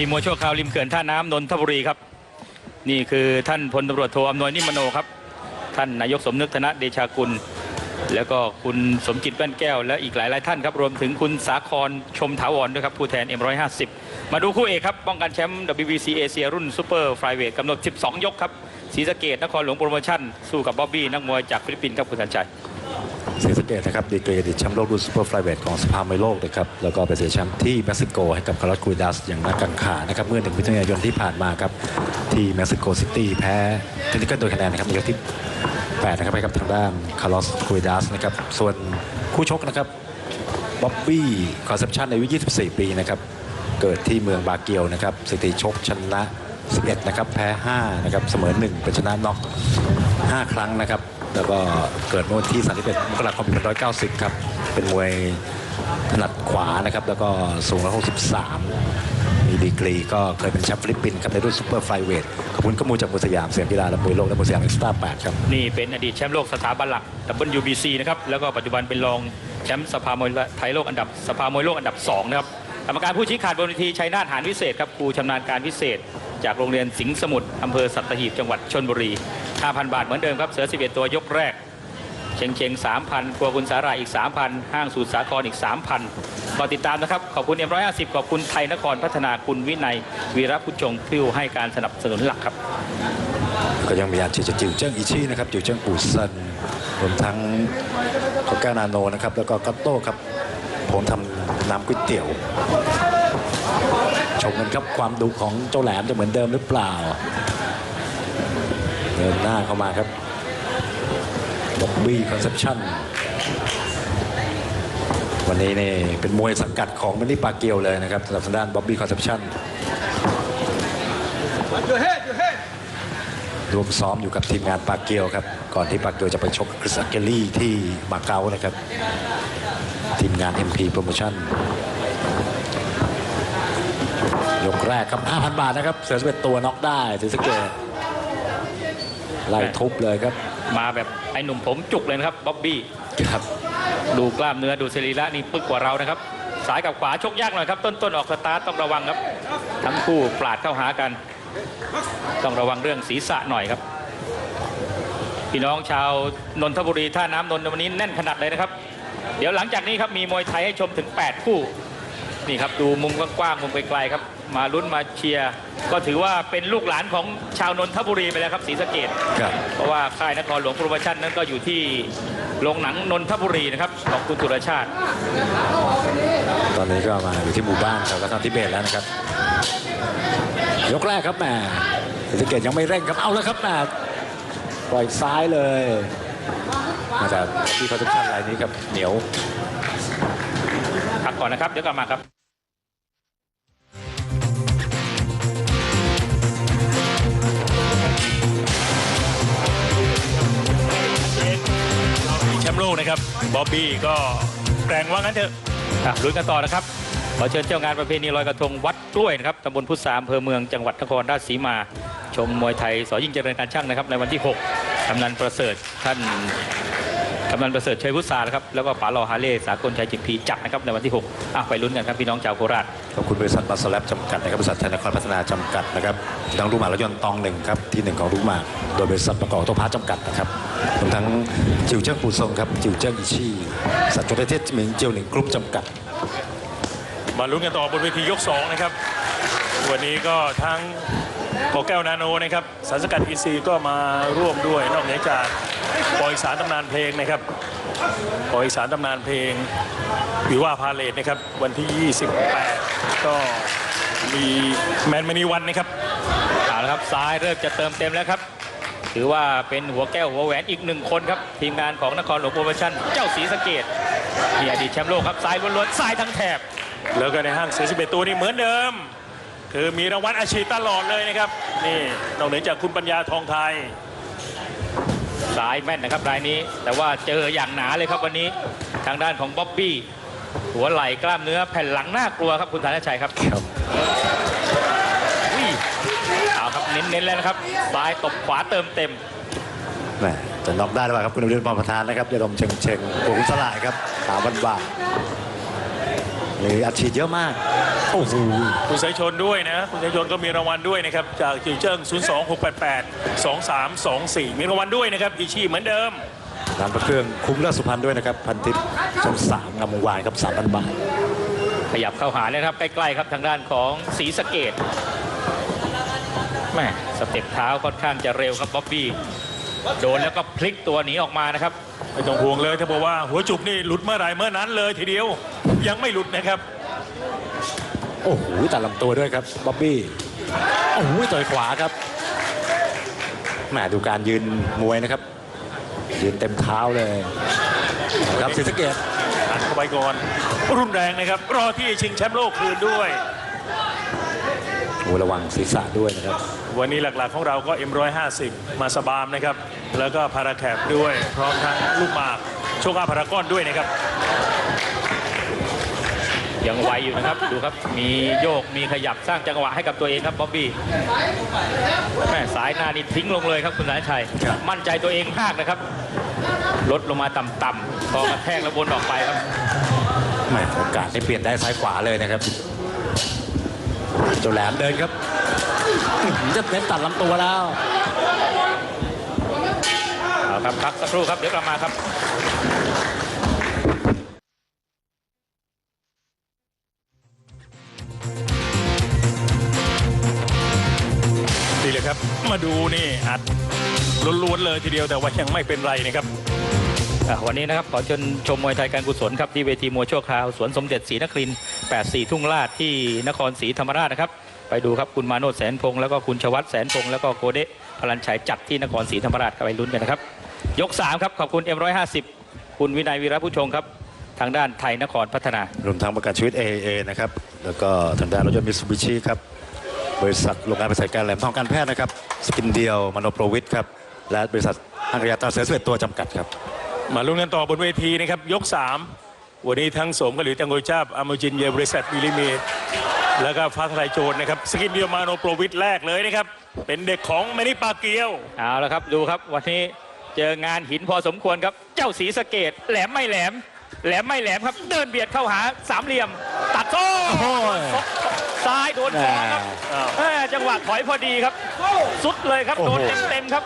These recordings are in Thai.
ทีมมวยชั่วคราวริมเขื่อนท่าน้ำนนทบุรีครับ นี่คือท่านพลตำรวจโทอำนวยนิมโนครับ ท่านนายกสมนึกธนเดชากุล แล้วก็คุณสมจิตแว่นแก้ว และอีกหลายหลายท่านครับ รวมถึงคุณสาครชมถาวรด้วยครับ ผู้แทน M150 มาดูคู่เอกครับ ป้องกันแชมป์ WBC เอเชียรุ่นซูเปอร์ไฟเวทกำหนด 12 ยกครับศรีสะเกดนครหลวงโปรโมชั่นสู้กับบ๊อบบี้นักมวยจากฟิลิปปินส์ครับคุณสันชัย ศรีสะเกตนะครับดีกรีอดีตแชมป์โลกรุ่นซูเปอร์ไฟเวทของสภามวยโลกนะครับแล้วก็ไปเสียแชมป์ที่เม็กซิโกให้กับคาร์ลอสคูดัสอย่างน่ากังขานะครับเมื่อหนึ่งมิถุนายนที่ผ่านมาครับที่เม็กซิโกซิตี้แพ้เทคนิคโดยคะแนนนะครับในยกที่8นะครับให้กับทางด้านคาร์ลอสคูดัสนะครับส่วนคู่ชกนะครับบ๊อบบี้คอนเซปชันอายุ 24 ปีนะครับเกิดที่เมืองบาเกียวนะครับสถิติชกชนะ 11 นะครับ แพ้ 5 นะครับ เสมอ 1 เป็นชนะน็อก 5 ครั้งนะครับ แล้วก็เกิดเมื่อวันที่ 31มกราคมปี1990 ครับ เป็นมวยถนัดขวานะครับ แล้วก็สูง 163 มีดีกรี ก็เคยเป็นแชมป์ฟิลิปปินส์ครับในรุ่นซูเปอร์ไฟเวทขอบคุณข้อมูลจากมวยสยามเสียงกีฬาและมวยโลกและมวยสยามเอ็กซ์ตร้า8ครับ นี่เป็นอดีตแชมป์โลกสถาบันหลัก WBC นะครับ แล้วก็ปัจจุบันเป็นรองแชมป์สภามวยไทยโลกอันดับสภามวยโลกอันดับ2นะครับกรรมการผู้ชี้ขาดบนเวทีชัยนาทหานวิเศษครับครูชำนาญการพิเศษ จากโรงเรียนสิงห์สมุทรอำเภอสัตหีบจังหวัดชนบุรี 5,000 บาทเหมือนเดิมครับ เสือ 11 ตัวยกแรก เชงเชง3,000ครัวคุณสาหร่ายอีก 3,000 ห้างสูตรสาครอีก 3,000ก็ติดตามนะครับ ขอบคุณเอ็มร้อยห้าสิบขอบคุณไทยนครพัฒนาคุณวินัย วีระพุชงผู้ให้การสนับสนุนหลักครับ ก็ยังมีอาชีพจิวเจิ้งอิชี่นะครับจิวเจิ้งปูซันรวมทั้งโคก้านาโนนะครับแล้วก็กัตโต้ครับผมทำน้ำก๋วยเตี๋ยวชมกันครับความดุของเจ้าแหลมจะเหมือนเดิมหรือเปล่า เดินหน้าเข้ามาครับบ็อบบี้คอนเซปชั่นวันนี้นี่เป็นมวยสังกัดของมินนี่ปาเกียวเลยนะครับสำหรับทางด้านบ็อบบี้คอนเซปชั่นรวมซ้อมอยู่กับทีมงานปาเกียวครับ ก่อนที่ปาเกียวจะไปชกคริสอักเกลลี่ที่มาเก๊านะครับ ทีมงาน MP Promotion ยกแรกครับ 5,000 บาทนะครับ เสือสเปตตัวน็อกได้ศรีสเกด ไล่ทุบเลยครับ มาแบบไอ้หนุ่มผมจุกเลยนะครับบ๊อบบี้ครับ ดูกล้ามเนื้อดูสรีระนี่ปึกกว่าเรานะครับซ้ายกับขวาชกยากหน่อยครับต้นต้นๆออกสตาร์ทต้องระวังครับ ทั้งคู่ปราดเข้าหากัน ต้องระวังเรื่องศีรษะหน่อยครับ พี่น้องชาวนนทบุรีท่าน้ำนนท์วันนี้แน่นขนาดเลยนะครับ เดี๋ยวหลังจากนี้ครับมีมวยไทยให้ชมถึง 8 คู่นี่ครับดูมุมกว้างๆมุมไกลๆครับ มาลุ้นมาเชียร์ก็ถือว่าเป็นลูกหลานของชาวนนทบุรีไปแล้วครับศรีสะเกดครับ เพราะว่าค่ายนครหลวงโปรโมชั่นนั้นก็อยู่ที่โรงหนังนนทบุรีนะครับของคุณสุรชาติ ตอนนี้ก็มาอยู่ที่หมู่บ้านแถวกระทำทิเบตแล้วนะครับ ยกแรกครับแหมศรีสะเกดยังไม่เร่งครับเอาแล้วครับแหมปล่อยซ้ายเลยมาจากที่คอนเซปชั่นรายนี้ครับเหนียวพักก่อนนะครับ เดี๋ยวกลับมาครับ แชมป์โลกนะครับบ๊อบบี้ก็แกร่งว่างั้นเถอะอะลุ้นกันต่อนะครับ ขอเชิญเจ้างานประเพณีลอยกระทงวัดกล้วยนะครับตำบลพุทธสามอำเภอเมืองจังหวัดนครราชสีมา ชมมวยไทยสอยิ่งเจริญการช่างนะครับ ในวันที่ 6กำนันประเสริฐท่านกำนันประเสริฐชัยพุทธานะครับแล้วก็ป๋าลอฮาเล่สากลชัยจิตพีจัดนะครับในวันที่6อะไปลุ้นกันครับพี่น้องชาวโคราช ขอบคุณบริษัทบัสแลบจำกัดนะครับบริษัทไทยนครพัฒนาจำกัดนะครับทั้งรูปหมากรถยนต์ตองหนึ่งครับที่หนึ่งของรูปหมากโดยบริษัทประกอบโตพาร์ทจำกัดนะครับรวมทั้งจิวเจิ้งปูซงครับจิวเจิ้งอิชี่สัตว์จดเทศจิมิงเจียวหนึ่งกรุ๊ปจำกัด มาลุ้นกันต่อบนเวทียก2นะครับวันนี้ก็ทั้งโกแก้วนาโนนะครับสารสกัดอีซีก็มาร่วมด้วยนอกเหนือจากปอยสารตำนานเพลงนะครับปอยสารตำนานเพลงวิว่าพาเลทนะครับวันที่ 28 ก็มีแมนมณีวันนะครับเอาละครับซ้ายเริ่มจะเติมเต็มแล้วครับ ถือว่าเป็นหัวแก้วหัวแหวนอีกหนึ่งคนครับ ทีมงานของนครหลวงโปรโมชั่น เจ้าศรีสะเกดมีอดีตแชมป์โลกครับซ้ายล้วนๆซ้ายทั้งแถบ แล้วก็ในห้างเสือ11ตัวนี่เหมือนเดิม คือมีรางวัลอาชีพตลอดเลยนะครับนี่นอกเหนือจากคุณปัญญาทองไทยซ้ายแม่นนะครับรายนี้ แต่ว่าเจออย่างหนาเลยครับวันนี้ทางด้านของบ๊อบบี้ หัวไหล่กล้ามเนื้อแผ่นหลังน่ากลัวครับคุณธนชัยครับครับอุ้ยเอาครับเน้นๆแล้วนะครับซ้ายตบขวาเติมเต็มแหมจะน็อกได้หรือเปล่าครับคุณอภิรพรประธานนะครับยาดมเชงเชงโปรกุสลายครับสามพันบาทหรืออัดฉีดเยอะมากโอ้โหคุณสายชนด้วยนะ คุณสายชนก็มีรางวัลด้วยนะครับ จากจิวเจิ้ง 0 2 6 8 8 2 3 2 4 มีรางวัลด้วยนะครับอีชีเหมือนเดิม ร้านพระเครื่องคุ้มราชสุพรรณด้วยนะครับ พันทิพย์ชั้นสามงามวงวานครับสามพันบาทขยับเข้าหาเลยนะครับใกล้ๆครับทางด้านของศรีสะเกดแม่สเต็ปเท้าค่อนข้างจะเร็วครับบ๊อบบี้โดนแล้วก็พลิกตัวหนีออกมานะครับไม่ต้องห่วงเลยถ้าบอกว่าหัวจุกนี่หลุดเมื่อไหร่เมื่อนั้นเลยทีเดียวยังไม่หลุดนะครับ โอ้โหตัดลำตัวด้วยครับบ๊อบบี้โอ้โหต่อยขวาครับแหมดูการยืนมวยนะครับ ยืนเต็มเท้าเลยครับศรีสะเกดอัดเข้าไปก่อน รุนแรงนะครับ รอที่ชิงแชมป์โลกคืนด้วย โอ้ระวังศีรษะด้วยนะครับ วันนี้หลักๆของเราก็ M150 มาสบามนะครับ แล้วก็พาราแคปด้วย พร้อมทั้งลูกหมาก โชคอาพารากอนด้วยนะครับ ยังไวอยู่นะครับดูครับมีโยกมีขยับสร้างจังหวะให้กับตัวเองครับบ๊อบบี้แม่สายหน้านี่ทิ้งลงเลยครับคุณสายชัยครับมั่นใจตัวเองมากนะครับลดลงมาต่ำๆพอกระแทกแล้ววนออกไปครับแหมโอกาสได้เปลี่ยนได้ซ้ายขวาเลยนะครับเจ้าแหลมเดินครับอื้อหือจะเน้นตัดลำตัวแล้วเอาครับพักสักครู่ครับเดี๋ยวกลับมาครับ ครับ มาดูนี่อัดล้วนๆเลยทีเดียวแต่ว่ายังไม่เป็นไรนะครับอะวันนี้นะครับขอเชิญชมมวยไทยการกุศลครับที่เวทีมวยชั่วคราวสวนสมเด็จศรีนครินทร์84 ทุ่งลาดที่นครศรีธรรมราชนะครับ ไปดูครับคุณมาโนดแสนพงษ์แล้วก็คุณชวัตแสนพงษ์แล้วก็โกเดะพลันชัยจัดที่นครศรีธรรมราชครับไปลุ้นกันนะครับ ยก 3 ครับ ขอบคุณ M150 คุณวินัยวีระผู้ชงครับ ทางด้านไทยนครพัฒนา รวมทั้งประกันชีวิต AAA นะครับ แล้วก็ทางด้านรถยนต์มิตซูบิชิครับ บริษัทโรงงานบริษัทการแหลมทองการแพทย์นะครับสกินเดียวมโนโปรวิทครับและบริษัทอังกฤษตราเสือสเวตตัวจำกัดครับมาลุ้นกันต่อบนเวทีนะครับยก 3 วันนี้ทั้งสมกับหรือตังโกจาบอามูจินเยบริษัทมิลิเมตแล้วก็ฟ้าทลายโจรนะครับสกินเดียวมาโนโปรวิทแรกเลยนะครับเป็นเด็กของแมนิปาเกียวเอาละครับดูครับวันนี้เจองานหินพอสมควรครับเจ้าสีสะเกดแหลมไม่แหลมแหลมไม่แหลมครับเดินเบียดเข้าหาสามเหลี่ยม ตัดโซ่โอ้โห ซ้ายโดนคอครับอ้าวแม่จังหวะถอยพอดีครับ สุดเลยครับโอ้โดโหนเต็มๆครับ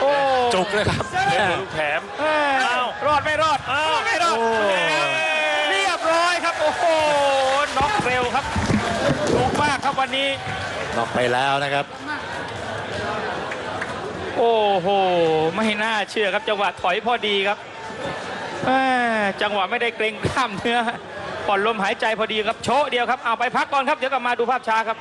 โอ้จุกเลยครับเล่นลูกแถมแม่อ้าวรอดไม่รอดอ้าวไม่รอดโอ้เรียบร้อยครับ โอ้โหน็อกเร็วครับถูกมากครับวันนี้นอกไปแล้วนะครับ โอ้โห ไม่น่าเชื่อครับจังหวะถอยพอดีครับแม่จังหวะไม่ได้เกรงกล้ามเนื้อ ผ่อนลมหายใจพอดีครับโชะเดียวครับเอาไปพักก่อนครับเดี๋ยวกลับมาดูภาพช้าครับ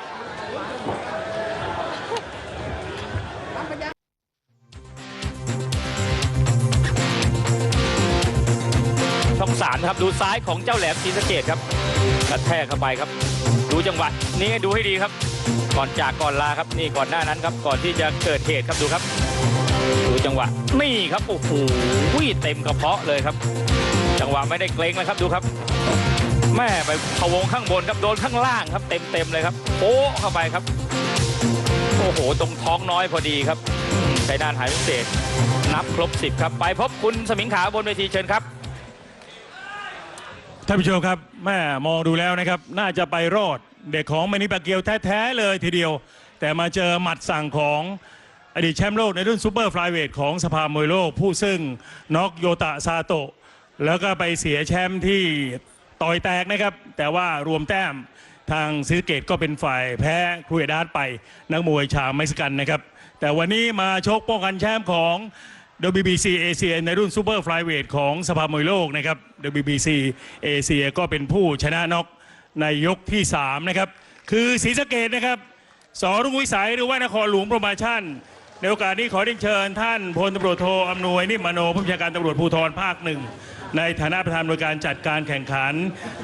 ช่องสามครับดูซ้ายของเจ้าแหลมศรีสะเกดครับกระแทกเข้าไปครับ ดูจังหวะนี้ดูให้ดีครับ ก่อนจากก่อนลาครับนี่ก่อนหน้านั้นครับ ก่อนที่จะเกิดเหตุครับดูครับ ดูจังหวะนี่ครับโอ้โหเต็มกระเพาะเลยครับ จังหวะไม่ได้เกรงเลยครับดูครับ แม่ไปพะวงข้างบนครับโดนข้างล่างครับเต็มเต็มเลยครับโป๊ะเข้าไปครับ โอ้โห ตรงท้องน้อยพอดีครับใช้ด้านหายพิเศษนับครบ 10 ครับ ไปพบคุณสมิงขาวบนเวทีเชิญครับท่านผู้ชมครับแม่มองดูแล้วนะครับ น่าจะไปรอดเด็กของแมนิปาเกียวแท้ๆเลยทีเดียว แต่มาเจอหมัดสั่งของอดีตแชมป์โลกในรุ่นซูเปอร์ฟลายเวทของสภามวยโลก ผู้ซึ่งน็อกโยตะซาโตะ แล้วก็ไปเสียแชมป์ที่ ต่อยแตกนะครับ แต่ว่ารวมแต้มทางซิสเกตก็เป็นฝ่ายแพ้ครูเอดาร์ไปนักมวยชาวเม็กซิกันนะครับ แต่วันนี้มาชกป้องกันแชมป์ของ WBC เอเชียในรุ่นซูเปอร์ฟลายเวทของสภามวยโลกนะครับ WBC เอเชียก็เป็นผู้ชนะน็อกในยกที่ 3 นะครับ คือศรีสะเกดนะครับสอรุ่งวิสัยหรือว่านครหลวงโปรโมชั่น ในโอกาสนี้ขอเรียนเชิญท่านพลตำรวจโทอำนวยนิมมโนผู้บัญชาการตำรวจภูธรภาคหนึ่งในฐานะประธานบริการจัดการแข่งขัน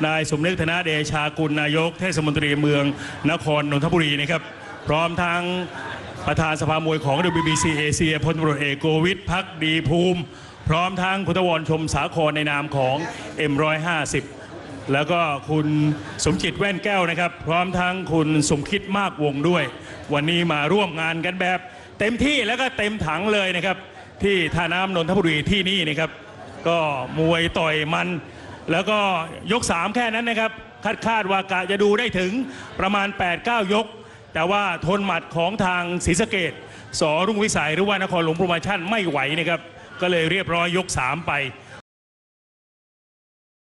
นายสมนึกธนาเดชากุลนายก เทศมนตรีเมืองนครนนทบุรีนะครับ พร้อมทั้งประธานสภามวยของ WBC เอเชียพลตำรวจเอกโกวิทพักดีภูมิ พร้อมทั้งคุณทวรชมสาครในนามของ M150 แล้วก็คุณสมจิตแว่นแก้วนะครับ พร้อมทั้งคุณสมคิดมากวงด้วย วันนี้มาร่วมงานกันแบบ เต็มที่แล้วก็เต็มถังเลยนะครับ ที่ท่าน้ำนนทบุรีที่นี่นะครับ ก็มวยต่อยมัน แล้วก็ยก 3 แค่นั้นนะครับ คาดคาดว่ากะจะดูได้ถึงประมาณ 8-9 ยก แต่ว่าทนหมัดของทางศรีสะเกดสอรุ่งวิสัยหรือว่านครหลวงโปรโมชั่นไม่ไหวนะครับ ก็เลยเรียบร้อยยก 3 ไป